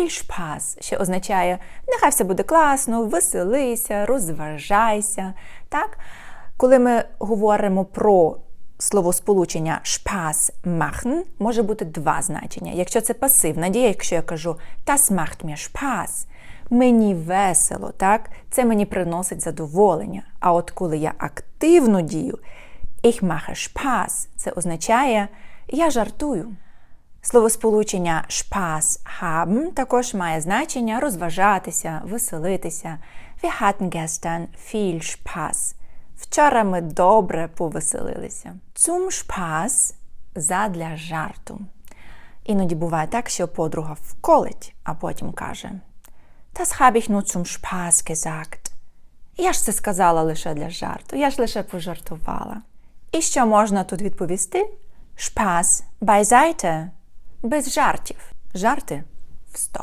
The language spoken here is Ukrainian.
Spaß, що означає нехай все буде класно, веселися, розважайся. Так? Коли ми говоримо про словосполучення Spaß machen, може бути два значення. Якщо це пасивна дія, якщо я кажу Das macht mir Spaß, мені весело, так? це мені приносить задоволення. А от коли я активну дію, Ich mache Spaß, це означає я жартую. Словосполучення Spaß haben також має значення розважатися, веселитися. Wir hatten gestern viel Spaß. Вчора ми добре повеселилися. Zum Spaß задля жарту. Іноді буває так, що подруга вколить, а потім каже: Das habe ich nur zum Spaß gesagt. Я ж це сказала лише для жарту, я ж лише пожартувала. І що можна тут відповісти? Spaß beiseite. Без жартів. Жарти в стоп.